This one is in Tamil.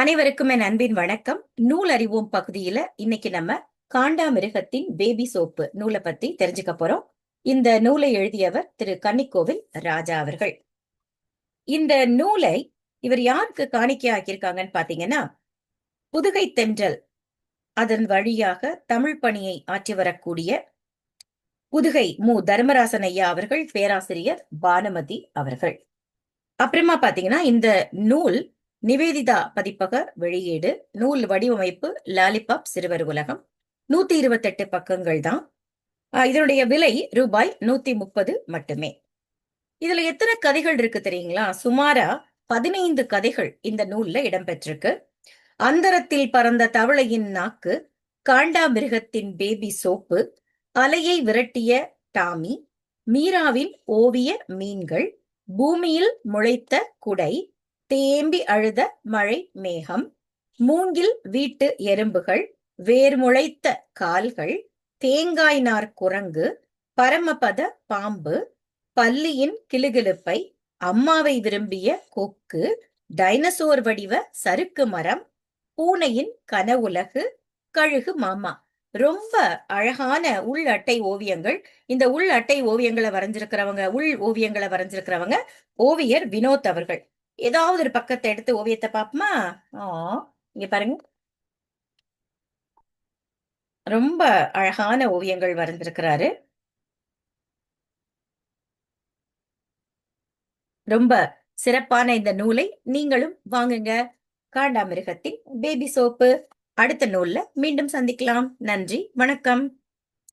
அனைவருக்கும் என் அன்பின் வணக்கம். நூல் அறிவோம் பகுதியில இன்னைக்கு நம்ம காண்டாமிருகத்தின் பேபி சோப்பு நூலை பத்தி தெரிஞ்சுக்க போறோம். இந்த நூலை எழுதியவர் திரு கன்னிக்கோவில் ராஜா அவர்கள். இந்த நூலை இவர் யாருக்கு காணிக்கையாக்கியிருக்காங்கன்னு பாத்தீங்கன்னா புதுகை தென்றல் அதன் வழியாக தமிழ் பணியை ஆற்றி வரக்கூடிய புதுகை மு. தர்மராசன் ஐயா அவர்கள் பேராசிரியர் பானுமதி அவர்கள். அப்புறமா பாத்தீங்கன்னா இந்த நூல் நிவேதிதா பதிப்பக வெளியீடு நூல் வடிவமைப்பு லாலிபாப் சிறுவர் உலகம். நூத்தி இருபத்தெட்டு பக்கங்கள் தான். இதனுடைய விலை ரூபாய் நூத்தி முப்பது மட்டுமே. இதுல எத்தனை கதைகள் இருக்கு தெரியுங்களா? சுமாரா பதினைந்து கதைகள் இந்த நூல்ல இடம்பெற்றிருக்கு. அந்தரத்தில் பறந்த தவளையின் நாக்கு காண்டாமிருகத்தின் பேபி சோப்பு அலையை விரட்டிய டாமி மீராவின் ஓவிய மீன்கள் பூமியில் முளைத்த குடை தேம்பி அழுத மழை மேகம் மூங்கில் வீட்டு எறும்புகள் வேர்முளைத்த கால்கள் தேங்காய் நார் குரங்கு பரமபத பாம்பு பல்லியின் கிளுகிழுப்பை அம்மாவை விரும்பிய கொக்கு டைனசோர் வடிவ சறுக்கு மரம் பூனையின் கனவுலகு கழுகு மாமா. ரொம்ப அழகான உள் அட்டை ஓவியங்கள். இந்த உள் அட்டை ஓவியங்களை வரைஞ்சிருக்கிறவங்க உள் ஓவியங்களை வரைஞ்சிருக்கிறவங்க ஓவியர் வினோத் அவர்கள். ஏதாவது ஒரு பக்கத்தை எடுத்து ஓவியத்தை பார்ப்போமா? ஆ இங்க பாருங்க. ரொம்ப அழகான ஓவியங்கள் வரைஞ்சிருக்கிறாரு ரொம்ப சிறப்பான இந்த நூலை நீங்களும் வாங்குங்க. காண்டாமிருகத்தின் பேபி சோப்பு. அடுத்த நூல்ல மீண்டும் சந்திக்கலாம். நன்றி. வணக்கம்.